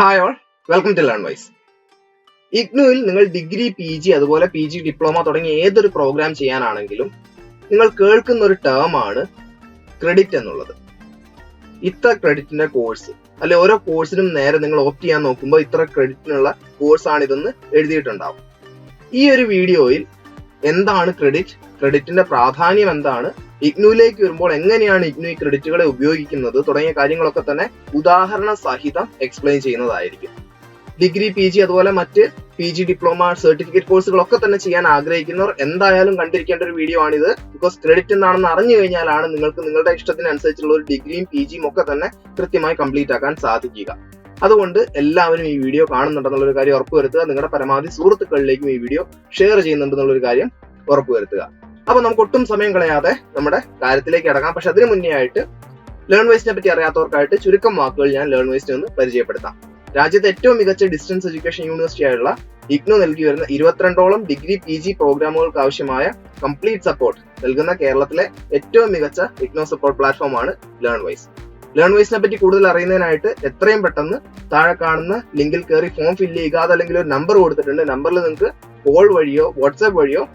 Hi all welcome to Learn Wise ഇഗ്നുവിൽ നിങ്ങൾ degree P G അതുപോലെ P G diploma തുടങ്ങിയ ഏതൊരു പ്രോഗ്രാം ചെയ്യാനാണെങ്കിലും നിങ്ങൾ കേൾക്കുന്ന ഒരു ടേം ആണ് ക്രെഡിറ്റ് എന്നുള്ളത്. ഇത്ര ക്രെഡിറ്റിന്റെ കോഴ്സ് അല്ലെ ഓരോ കോഴ്സിനും നേരെ നിങ്ങൾ ഓപ്റ്റ് ചെയ്യാൻ നോക്കുമ്പോൾ ഇത്ര ക്രെഡിറ്റിനുള്ള കോഴ്സ് ആണ് ഇതെന്ന് എഴുതിയിട്ടുണ്ടാവും. ഈ ഒരു വീഡിയോയിൽ എന്താണ് ക്രെഡിറ്റ് ക്രെഡിറ്റിന്റെ പ്രാധാന്യം എന്താണ്? ഇഗ്നുവിലേക്ക് വരുമ്പോൾ എങ്ങനെയാണ് ഇഗ്നു ഈ ക്രെഡിറ്റുകളെ ഉപയോഗിക്കുന്നത് തുടങ്ങിയ കാര്യങ്ങളൊക്കെ തന്നെ ഉദാഹരണ സഹിതം എക്സ്പ്ലെയിൻ ചെയ്യുന്നതായിരിക്കും. ഡിഗ്രി പി ജി അതുപോലെ മറ്റ് പി ജി ഡിപ്ലോമ സർട്ടിഫിക്കറ്റ് കോഴ്സുകളൊക്കെ തന്നെ ചെയ്യാൻ ആഗ്രഹിക്കുന്നവർ എന്തായാലും കണ്ടിരിക്കേണ്ട ഒരു വീഡിയോ ആണിത്. ബിക്കോസ് ക്രെഡിറ്റ് എന്താണെന്ന് അറിഞ്ഞു കഴിഞ്ഞാലാണ് നിങ്ങൾക്ക് നിങ്ങളുടെ ഇഷ്ടത്തിനനുസരിച്ചുള്ള ഒരു ഡിഗ്രിയും പി ജിയും ഒക്കെ തന്നെ കൃത്യമായി കംപ്ലീറ്റ് ആക്കാൻ സാധിക്കുക. അതുകൊണ്ട് എല്ലാവരും ഈ വീഡിയോ കാണുന്നുണ്ടെന്നുള്ള ഒരു കാര്യം ഉറപ്പുവരുത്തുക. നിങ്ങളുടെ പരമാവധി സുഹൃത്തുക്കളിലേക്കും ഈ വീഡിയോ ഷെയർ ചെയ്യുന്നുണ്ടെന്നുള്ള ഒരു കാര്യം ഉറപ്പുവരുത്തുക. അപ്പൊ നമുക്ക് ഒട്ടും സമയം കളയാതെ നമ്മുടെ കാര്യത്തിലേക്ക് ഇടങ്ങാം പക്ഷെ അതിനു മുന്നേ ആയിട്ട് ലേൺ വേസ്റ്റിനെ പറ്റി അറിയാത്തവർക്കായിട്ട് ചുരുക്കം വാക്കുകൾ ഞാൻ ലേൺ വേസ്റ്റ് ഒന്ന് പരിചയപ്പെടുത്താം. രാജ്യത്തെ ഏറ്റവും മികച്ച ഡിസ്റ്റൻസ് എഡ്യൂക്കേഷൻ യൂണിവേഴ്സിറ്റി ആയുള്ള ഇഗ്നോ നൽകി വരുന്ന ഇരുപത്തിരണ്ടോളം ഡിഗ്രി പി ജി പ്രോഗ്രാമുകൾക്ക് ആവശ്യമായ കംപ്ലീറ്റ് സപ്പോർട്ട് നൽകുന്ന കേരളത്തിലെ ഏറ്റവും മികച്ച ഇഗ്നോ സപ്പോർട്ട് പ്ലാറ്റ്ഫോം ആണ് ലേൺ വൈസ് ലേൺ വൈസിനെ പറ്റി കൂടുതൽ അറിയുന്നതിനായിട്ട് എത്രയും പെട്ടെന്ന് താഴെ കാണുന്ന ലിങ്കിൽ കയറി ഫോം ഫില്ല് ചെയ്യുക. അതല്ലെങ്കിൽ ഒരു നമ്പർ കൊടുത്തിട്ടുണ്ട്. നമ്പറിൽ നിങ്ങൾക്ക് കോൾ വഴിയോ വാട്സാപ്പ് വഴിയോ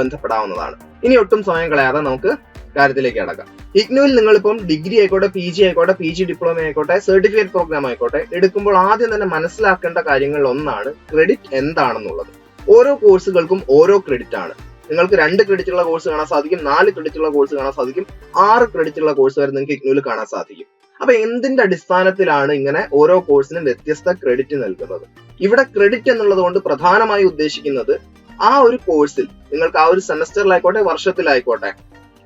ബന്ധപ്പെടാവുന്നതാണ്. ഇനി ഒട്ടും സമയം കളയാതെ നമുക്ക് കാര്യത്തിലേക്ക് അടക്കാം ഇഗ്നുവിൽ നിങ്ങളിപ്പം ഡിഗ്രി ആയിക്കോട്ടെ പി ജി ആയിക്കോട്ടെ പി ജി ഡിപ്ലോമ ആയിക്കോട്ടെ സർട്ടിഫിക്കറ്റ് പ്രോഗ്രാം ആയിക്കോട്ടെ എടുക്കുമ്പോൾ ആദ്യം തന്നെ മനസ്സിലാക്കേണ്ട കാര്യങ്ങളിൽ ഒന്നാണ് ക്രെഡിറ്റ് എന്താണെന്നുള്ളത്. ഓരോ കോഴ്സുകൾക്കും ഓരോ ക്രെഡിറ്റ് ആണ്. നിങ്ങൾക്ക് രണ്ട് ക്രെഡിറ്റ് ഉള്ള കോഴ്സ് കാണാൻ സാധിക്കും നാല് ക്രെഡിറ്റ് ഉള്ള കോഴ്സ് കാണാൻ സാധിക്കും ആറ് ക്രെഡിറ്റ് ഉള്ള കോഴ്സ് വരെ നിങ്ങൾക്ക് ഇഗ്നുവിൽ കാണാൻ സാധിക്കും. അപ്പൊ എന്തിന്റെ അടിസ്ഥാനത്തിലാണ് ഇങ്ങനെ ഓരോ കോഴ്സിനും വ്യത്യസ്ത ക്രെഡിറ്റ് നൽകുന്നത്? ഇവിടെ ക്രെഡിറ്റ് എന്നുള്ളത് കൊണ്ട് പ്രധാനമായി ഉദ്ദേശിക്കുന്നത് ആ ഒരു കോഴ്സിൽ നിങ്ങൾക്ക് ആ ഒരു സെമസ്റ്ററിലായിക്കോട്ടെ വർഷത്തിലായിക്കോട്ടെ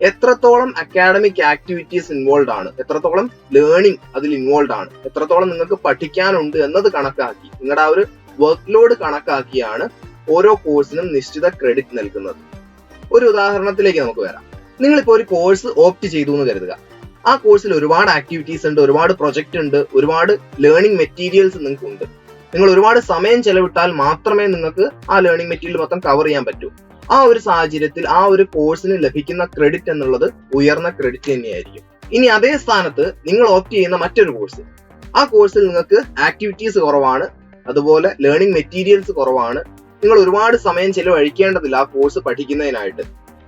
എത്രത്തോളം അക്കാഡമിക് ആക്ടിവിറ്റീസ് ഇൻവോൾവ് ആണ് എത്രത്തോളം ലേണിംഗ് അതിൽ ഇൻവോൾവ് ആണ് എത്രത്തോളം നിങ്ങൾക്ക് പഠിക്കാനുണ്ട് എന്നത് കണക്കാക്കി നിങ്ങളുടെ ആ ഒരു വർക്ക് ലോഡ് കണക്കാക്കിയാണ് ഓരോ കോഴ്സിനും നിശ്ചിത ക്രെഡിറ്റ് നൽകുന്നത്. ഒരു ഉദാഹരണത്തിലേക്ക് നമുക്ക് വരാം. നിങ്ങളിപ്പോൾ ഒരു കോഴ്സ് ഓപ്റ്റ് ചെയ്തു എന്ന് കരുതുക. ആ കോഴ്സിൽ ഒരുപാട് ആക്ടിവിറ്റീസ് ഉണ്ട് ഒരുപാട് പ്രൊജക്ട് ഉണ്ട് ഒരുപാട് ലേണിംഗ് മെറ്റീരിയൽസ് നിങ്ങൾക്ക് ഉണ്ട്. നിങ്ങൾ ഒരുപാട് സമയം ചെലവിട്ടാൽ മാത്രമേ നിങ്ങൾക്ക് ആ ലേണിംഗ് മെറ്റീരിയൽ മൊത്തം കവർ ചെയ്യാൻ പറ്റൂ. ആ ഒരു സാഹചര്യത്തിൽ ആ ഒരു കോഴ്സിന് ലഭിക്കുന്ന ക്രെഡിറ്റ് എന്നുള്ളത് ഉയർന്ന ക്രെഡിറ്റ് തന്നെയായിരിക്കും. ഇനി അതേ സ്ഥാനത്ത് നിങ്ങൾ ഓപ്റ്റ് ചെയ്യുന്ന മറ്റൊരു കോഴ്സ് ആ കോഴ്സിൽ നിങ്ങൾക്ക് ആക്ടിവിറ്റീസ് കുറവാണ്. അതുപോലെ ലേണിംഗ് മെറ്റീരിയൽസ് കുറവാണ്. നിങ്ങൾ ഒരുപാട് സമയം ചെലവഴിക്കേണ്ടതില്ല ആ കോഴ്സ് പഠിക്കുന്നതിനായിട്ട്.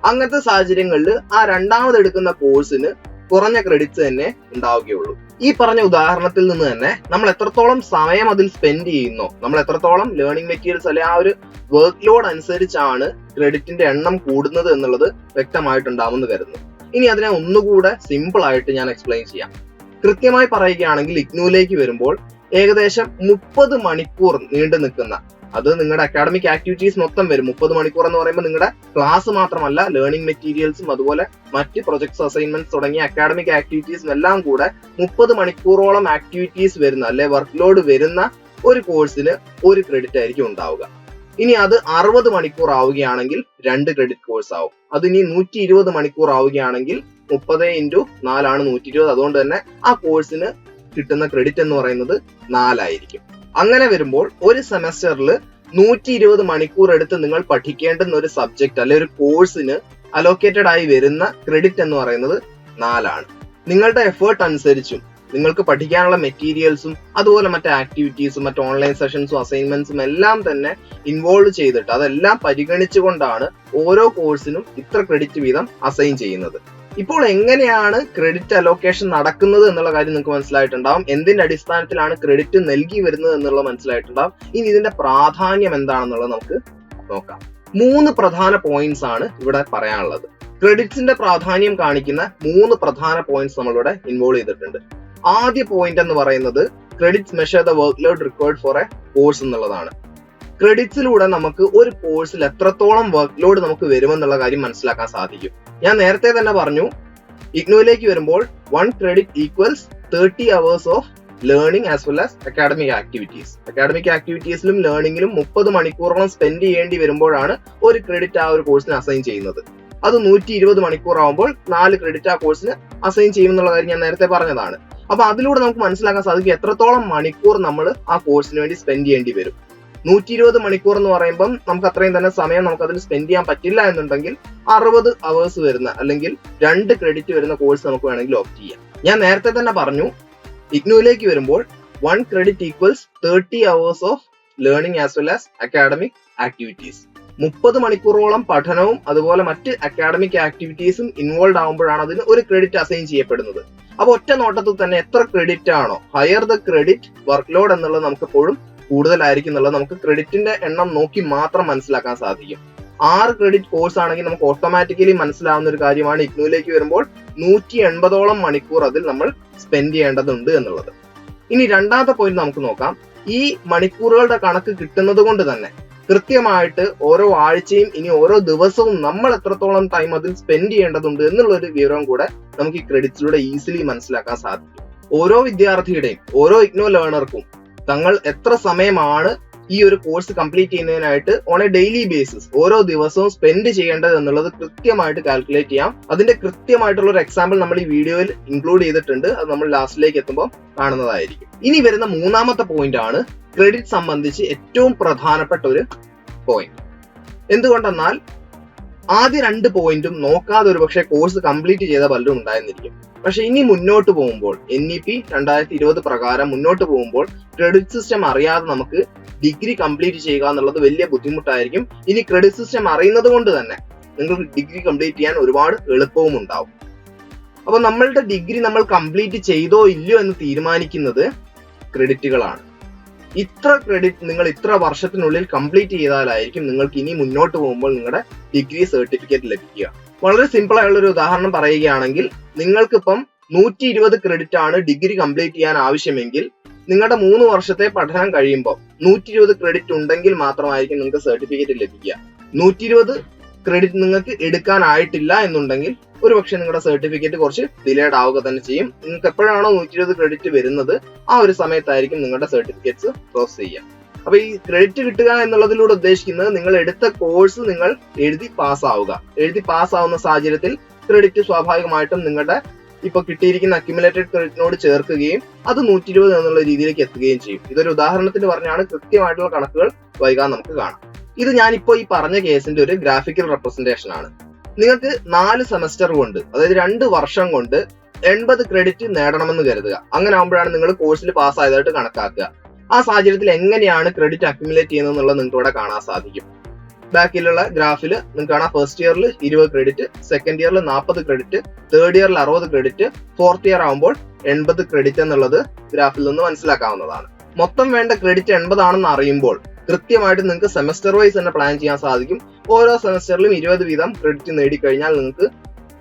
അങ്ങനത്തെ സാഹചര്യങ്ങളിൽ ആ രണ്ടാമത് എടുക്കുന്ന കോഴ്സിന് കുറഞ്ഞ ക്രെഡിറ്റ്സ് തന്നെ ഉണ്ടാവുകയുള്ളൂ. ഈ പറഞ്ഞ ഉദാഹരണത്തിൽ നിന്ന് തന്നെ നമ്മൾ എത്രത്തോളം സമയം അതിൽ സ്പെൻഡ് ചെയ്യുന്നു നമ്മൾ എത്രത്തോളം ലേണിംഗ് മെറ്റീരിയൽസ് അല്ലെ ആ ഒരു വർക്ക് ലോഡ് അനുസരിച്ചാണ് ക്രെഡിറ്റിന്റെ എണ്ണം കൂടുന്നത് എന്നുള്ളത് വ്യക്തമായിട്ടുണ്ടാവുമെന്ന് കരുതുന്നു. ഇനി അതിനെ ഒന്നുകൂടെ സിമ്പിൾ ആയിട്ട് ഞാൻ എക്സ്പ്ലെയിൻ ചെയ്യാം. കൃത്യമായി പറയുകയാണെങ്കിൽ ഇഗ്നുവിലേക്ക് വരുമ്പോൾ ഏകദേശം മുപ്പത് മണിക്കൂർ നീണ്ടു നിൽക്കുന്ന അത് നിങ്ങളുടെ അക്കാഡമിക് ആക്ടിവിറ്റീസ് മൊത്തം വരും. മുപ്പത് മണിക്കൂർ എന്ന് പറയുമ്പോൾ നിങ്ങളുടെ ക്ലാസ് മാത്രമല്ല ലേണിംഗ് മെറ്റീരിയൽസും അതുപോലെ മറ്റ് പ്രൊജക്ട്സ് അസൈൻമെന്റ്സ് തുടങ്ങിയ അക്കാഡമിക് ആക്ടിവിറ്റീസും എല്ലാം കൂടെ മുപ്പത് മണിക്കൂറോളം ആക്ടിവിറ്റീസ് വരുന്ന അല്ലെ വർക്ക് ലോഡ് വരുന്ന ഒരു കോഴ്സിന് ഒരു ക്രെഡിറ്റ് ആയിരിക്കും ഉണ്ടാവുക. ഇനി അത് അറുപത് മണിക്കൂർ ആവുകയാണെങ്കിൽ രണ്ട് ക്രെഡിറ്റ് കോഴ്സ് ആവും. അത് ഇനി നൂറ്റി ഇരുപത് മണിക്കൂർ ആവുകയാണെങ്കിൽ മുപ്പത് ഇന്റു നാലാണ് നൂറ്റി ഇരുപത് അതുകൊണ്ട് തന്നെ ആ കോഴ്സിന് കിട്ടുന്ന ക്രെഡിറ്റ് എന്ന് പറയുന്നത് നാലായിരിക്കും. അങ്ങനെ വരുമ്പോൾ ഒരു സെമസ്റ്ററിൽ നൂറ്റി ഇരുപത് മണിക്കൂർ എടുത്ത് നിങ്ങൾ പഠിക്കേണ്ടുന്ന ഒരു സബ്ജക്ട് അല്ലെ ഒരു കോഴ്സിന് അലോക്കേറ്റഡ് ആയി വരുന്ന ക്രെഡിറ്റ് എന്ന് പറയുന്നത് നാലാണ്. നിങ്ങളുടെ എഫേർട്ട് അനുസരിച്ചും നിങ്ങൾക്ക് പഠിക്കാനുള്ള മെറ്റീരിയൽസും അതുപോലെ മറ്റു ആക്ടിവിറ്റീസും മറ്റു ഓൺലൈൻ സെഷൻസും അസൈൻമെന്റ്സും എല്ലാം തന്നെ ഇൻവോൾവ് ചെയ്തിട്ട് അതെല്ലാം പരിഗണിച്ചുകൊണ്ടാണ് ഓരോ കോഴ്സിനും ഇത്ര ക്രെഡിറ്റ് വീതം അസൈൻ ചെയ്യുന്നത്. ഇപ്പോൾ എങ്ങനെയാണ് ക്രെഡിറ്റ് അലോക്കേഷൻ നടക്കുന്നത് എന്നുള്ള കാര്യം നിങ്ങൾക്ക് മനസ്സിലായിട്ടുണ്ടാവും. എന്തിന്റെ അടിസ്ഥാനത്തിലാണ് ക്രെഡിറ്റ് നൽകി വരുന്നത് എന്നുള്ളത് മനസ്സിലായിട്ടുണ്ടാവും. ഇനി ഇതിന്റെ പ്രാധാന്യം എന്താണെന്നുള്ളത് നമുക്ക് നോക്കാം. മൂന്ന് പ്രധാന പോയിന്റ്സ് ആണ് ഇവിടെ പറയാനുള്ളത്. ക്രെഡിറ്റ്സിന്റെ പ്രാധാന്യം കാണിക്കുന്ന മൂന്ന് പ്രധാന പോയിന്റ്സ് നമ്മളിവിടെ ഇൻവോൾവ് ചെയ്തിട്ടുണ്ട്. ആദ്യ പോയിന്റ് എന്ന് പറയുന്നത് credits measure the workload required for a course എന്നുള്ളതാണ്. ക്രെഡിറ്റ്സിലൂടെ നമുക്ക് ഒരു കോഴ്സിൽ എത്രത്തോളം വർക്ക് ലോഡ് നമുക്ക് വരുമെന്നുള്ള കാര്യം മനസ്സിലാക്കാൻ സാധിക്കും. ഞാൻ നേരത്തെ തന്നെ പറഞ്ഞു ഇഗ്നോയിലേക്ക് വരുമ്പോൾ one credit equals thirty hours of learning as well as academic activities academic ആക്ടിവിറ്റീസിലും ലേണിംഗിലും മുപ്പത് മണിക്കൂറോളം സ്പെൻഡ് ചെയ്യേണ്ടി വരുമ്പോഴാണ് ഒരു ക്രെഡിറ്റ് ആ ഒരു കോഴ്സിന് അസൈൻ ചെയ്യുന്നത്. അത് നൂറ്റി ഇരുപത് മണിക്കൂർ ആവുമ്പോൾ നാല് ക്രെഡിറ്റ് ആ കോഴ്സിന് അസൈൻ ചെയ്യുമെന്നുള്ള കാര്യം ഞാൻ നേരത്തെ പറഞ്ഞതാണ്. അപ്പൊ അതിലൂടെ നമുക്ക് മനസ്സിലാക്കാൻ സാധിക്കും എത്രത്തോളം മണിക്കൂർ നമ്മൾ ആ കോഴ്സിന് വേണ്ടി സ്പെൻഡ് ചെയ്യേണ്ടി വരും. നൂറ്റി ഇരുപത് മണിക്കൂർ എന്ന് പറയുമ്പം നമുക്ക് അത്രയും തന്നെ സമയം നമുക്ക് അതിൽ സ്പെൻഡ് ചെയ്യാൻ പറ്റില്ല എന്നുണ്ടെങ്കിൽ അറുപത് അവേഴ്സ് വരുന്ന അല്ലെങ്കിൽ രണ്ട് ക്രെഡിറ്റ് വരുന്ന കോഴ്സ് നമുക്ക് വേണമെങ്കിൽ ഓപ്റ്റ് ചെയ്യാം. ഞാൻ നേരത്തെ തന്നെ പറഞ്ഞു ഇഗ്നുവിലേക്ക് വരുമ്പോൾ one credit equals thirty hours of learning as well as academic activities മുപ്പത് മണിക്കൂറോളം പഠനവും അതുപോലെ മറ്റ് അക്കാഡമിക് ആക്ടിവിറ്റീസും ഇൻവോൾവ് ആകുമ്പോഴാണ് അതിന് ഒരു ക്രെഡിറ്റ് അസൈൻ ചെയ്യപ്പെടുന്നത്. അപ്പൊ ഒറ്റ നോട്ടത്തിൽ തന്നെ എത്ര ക്രെഡിറ്റ് ആണോ? Higher the credit work load എന്നുള്ളത് നമുക്ക് എപ്പോഴും കൂടുതലായിരിക്കും എന്നുള്ളത് നമുക്ക് ക്രെഡിറ്റിന്റെ എണ്ണം നോക്കി മാത്രം മനസ്സിലാക്കാൻ സാധിക്കും. ആറ് ക്രെഡിറ്റ് കോഴ്സ് ആണെങ്കിൽ നമുക്ക് ഓട്ടോമാറ്റിക്കലി മനസ്സിലാവുന്ന ഒരു കാര്യമാണ് ഇഗ്നുവിലേക്ക് വരുമ്പോൾ നൂറ്റി എൺപതോളം മണിക്കൂർ അതിൽ നമ്മൾ സ്പെൻഡ് ചെയ്യേണ്ടതുണ്ട് എന്നുള്ളത്. ഇനി രണ്ടാമത്തെ പോയിന്റ് നമുക്ക് നോക്കാം. ഈ മണിക്കൂറുകളുടെ കണക്ക് കിട്ടുന്നത് കൊണ്ട് തന്നെ കൃത്യമായിട്ട് ഓരോ ആഴ്ചയും ഇനി ഓരോ ദിവസവും നമ്മൾ എത്രത്തോളം ടൈം അതിൽ സ്പെൻഡ് ചെയ്യേണ്ടതുണ്ട് എന്നുള്ള ഒരു വിവരം കൂടെ നമുക്ക് ഈ ക്രെഡിറ്റ്സിലൂടെ ഈസിലി മനസ്സിലാക്കാൻ സാധിക്കും. ഓരോ വിദ്യാർത്ഥിയുടെയും ഓരോ ഇഗ്നോ ലേണർക്കും തങ്ങൾ എത്ര സമയമാണ് ഈ ഒരു കോഴ്സ് കംപ്ലീറ്റ് ചെയ്യുന്നതിനായിട്ട് ഓൺ എ ഡെയിലി ബേസിസ് ഓരോ ദിവസവും സ്പെൻഡ് ചെയ്യേണ്ടത് എന്നുള്ളത് കൃത്യമായിട്ട് കാൽക്കുലേറ്റ് ചെയ്യാം. അതിന്റെ കൃത്യമായിട്ടുള്ള ഒരു എക്സാമ്പിൾ നമ്മൾ ഈ വീഡിയോയിൽ ഇൻക്ലൂഡ് ചെയ്തിട്ടുണ്ട്. അത് നമ്മൾ ലാസ്റ്റിലേക്ക് എത്തുമ്പോൾ കാണുന്നതായിരിക്കും. ഇനി വരുന്ന മൂന്നാമത്തെ പോയിന്റ് ആണ് ക്രെഡിറ്റ് സംബന്ധിച്ച് ഏറ്റവും പ്രധാനപ്പെട്ട ഒരു പോയിന്റ് എന്തുകൊണ്ടെന്നാൽ ആദ്യ രണ്ട് പോയിന്റും നോക്കാതെ ഒരു പക്ഷേ കോഴ്സ് കംപ്ലീറ്റ് ചെയ്ത പലരും ഉണ്ടായിരുന്നിരിക്കും. പക്ഷെ ഇനി മുന്നോട്ട് പോകുമ്പോൾ എൻ ഇ പി രണ്ടായിരത്തി ഇരുപത് പ്രകാരം മുന്നോട്ട് പോകുമ്പോൾ ക്രെഡിറ്റ് സിസ്റ്റം അറിയാതെ നമുക്ക് ഡിഗ്രി കംപ്ലീറ്റ് ചെയ്യുക എന്നുള്ളത് വലിയ ബുദ്ധിമുട്ടായിരിക്കും. ഇനി ക്രെഡിറ്റ് സിസ്റ്റം അറിയുന്നത് കൊണ്ട് തന്നെ നിങ്ങൾക്ക് ഡിഗ്രി കംപ്ലീറ്റ് ചെയ്യാൻ ഒരുപാട് എളുപ്പവും ഉണ്ടാവും. അപ്പൊ നമ്മളുടെ ഡിഗ്രി നമ്മൾ കംപ്ലീറ്റ് ചെയ്തോ ഇല്ലയോ എന്ന് തീരുമാനിക്കുന്നത് ക്രെഡിറ്റുകളാണ് ഇത്ര ക്രെഡിറ്റ് നിങ്ങൾ ഇത്ര വർഷത്തിനുള്ളിൽ കംപ്ലീറ്റ് ചെയ്താലായിരിക്കും നിങ്ങൾക്ക് ഇനി മുന്നോട്ട് പോകുമ്പോൾ നിങ്ങളുടെ ഡിഗ്രി സർട്ടിഫിക്കറ്റ് ലഭിക്കുക. വളരെ സിമ്പിൾ ആയുള്ള ഒരു ഉദാഹരണം പറയുകയാണെങ്കിൽ നിങ്ങൾക്കിപ്പം നൂറ്റി ഇരുപത് ക്രെഡിറ്റ് ആണ് ഡിഗ്രി കംപ്ലീറ്റ് ചെയ്യാൻ ആവശ്യമെങ്കിൽ നിങ്ങളുടെ മൂന്ന് വർഷത്തെ പഠനം കഴിയുമ്പോൾ നൂറ്റി ഇരുപത് ക്രെഡിറ്റ് ഉണ്ടെങ്കിൽ മാത്രമായിരിക്കും നിങ്ങൾക്ക് സർട്ടിഫിക്കറ്റ് ലഭിക്കുക. നൂറ്റി ഇരുപത് ക്രെഡിറ്റ് നിങ്ങൾക്ക് എടുക്കാനായിട്ടില്ല എന്നുണ്ടെങ്കിൽ ഒരുപക്ഷെ നിങ്ങളുടെ സർട്ടിഫിക്കറ്റ് കുറച്ച് ഡിലേഡ് ആവുക തന്നെ ചെയ്യും. നിങ്ങൾക്ക് എപ്പോഴാണോ നൂറ്റി ഇരുപത് ക്രെഡിറ്റ് വരുന്നത് ആ ഒരു സമയത്തായിരിക്കും നിങ്ങളുടെ സർട്ടിഫിക്കറ്റ്സ് പ്രോസസ് ചെയ്യുക. അപ്പൊ ഈ ക്രെഡിറ്റ് കിട്ടുക എന്നുള്ളതിലൂടെ ഉദ്ദേശിക്കുന്നത് നിങ്ങൾ എടുത്ത കോഴ്സ് നിങ്ങൾ എഴുതി പാസ്സാവുക എഴുതി പാസ്സാവുന്ന സാഹചര്യത്തിൽ ക്രെഡിറ്റ് സ്വാഭാവികമായിട്ടും നിങ്ങളുടെ ഇപ്പൊ കിട്ടിയിരിക്കുന്ന അക്യുമുലേറ്റഡ് ക്രെഡിറ്റിനോട് ചേർക്കുകയും അത് നൂറ്റി ഇരുപത് എന്നുള്ള രീതിയിലേക്ക് എത്തുകയും ചെയ്യും. ഇതൊരു ഉദാഹരണത്തിന് പറഞ്ഞാണ് കൃത്യമായിട്ടുള്ള കണക്കുകൾ വൈകാൻ നമുക്ക് കാണാം. ഇത് ഞാനിപ്പോ ഈ പറഞ്ഞ കേസിന്റെ ഒരു ഗ്രാഫിക്കൽ റെപ്രസെന്റേഷൻ ആണ്. നിങ്ങൾക്ക് നാല് സെമസ്റ്റർ കൊണ്ട് അതായത് രണ്ട് വർഷം കൊണ്ട് എൺപത് ക്രെഡിറ്റ് നേടണമെന്ന് കരുതുക. അങ്ങനെ ആകുമ്പോഴാണ് നിങ്ങൾ കോഴ്സിൽ പാസ് ആയതായിട്ട് കണക്കാക്കുക. ആ സാഹചര്യത്തിൽ എങ്ങനെയാണ് ക്രെഡിറ്റ് അക്യുമുലേറ്റ് ചെയ്യുന്നത് എന്നുള്ളത് നിങ്ങൾക്ക് ഇവിടെ കാണാൻ സാധിക്കും. ബാക്കിലുള്ള ഗ്രാഫിൽ നിങ്ങൾക്ക് കാണാം. ഫസ്റ്റ് ഇയറിൽ ഇരുപത് ക്രെഡിറ്റ് സെക്കൻഡ് ഇയറിൽ നാൽപ്പത് ക്രെഡിറ്റ് തേർഡ് ഇയറിൽ അറുപത് ക്രെഡിറ്റ് ഫോർത്ത് ഇയർ ആകുമ്പോൾ എൺപത് ക്രെഡിറ്റ് എന്നുള്ളത് ഗ്രാഫിൽ നിന്ന് മനസ്സിലാക്കാവുന്നതാണ്. മൊത്തം വേണ്ട ക്രെഡിറ്റ് എൺപതാണെന്ന് അറിയുമ്പോൾ കൃത്യമായിട്ട് നിങ്ങൾക്ക് സെമസ്റ്റർ വൈസ് തന്നെ പ്ലാൻ ചെയ്യാൻ സാധിക്കും. ഓരോ സെമസ്റ്ററിലും ഇരുപത് വീതം ക്രെഡിറ്റ് നേടിക്കഴിഞ്ഞാൽ നിങ്ങൾക്ക്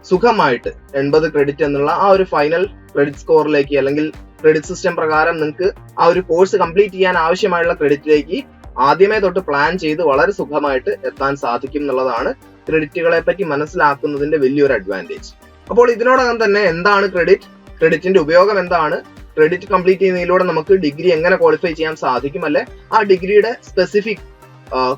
സുഖമായിട്ട് എൺപത് ക്രെഡിറ്റ് എന്നുള്ള ആ ഒരു ഫൈനൽ ക്രെഡിറ്റ് സ്കോറിലേക്ക് അല്ലെങ്കിൽ ക്രെഡിറ്റ് സിസ്റ്റം പ്രകാരം നിങ്ങൾക്ക് ആ ഒരു കോഴ്സ് കംപ്ലീറ്റ് ചെയ്യാൻ ആവശ്യമായുള്ള ക്രെഡിറ്റിലേക്ക് ആദ്യമേ തൊട്ട് പ്ലാൻ ചെയ്ത് വളരെ സുഖമായിട്ട് എത്താൻ സാധിക്കും എന്നുള്ളതാണ് ക്രെഡിറ്റുകളെ പറ്റി മനസ്സിലാക്കുന്നതിന്റെ വലിയൊരു അഡ്വാന്റേജ് അപ്പോൾ ഇതിനോടകം തന്നെ എന്താണ് ക്രെഡിറ്റ് ക്രെഡിറ്റിന്റെ ഉപയോഗം എന്താണ്? ക്രെഡിറ്റ് കംപ്ലീറ്റ് ചെയ്യുന്നതിലൂടെ നമുക്ക് ഡിഗ്രി എങ്ങനെ ക്വാളിഫൈ ചെയ്യാൻ സാധിക്കും അല്ലെ? ആ ഡിഗ്രിയുടെ സ്പെസിഫിക്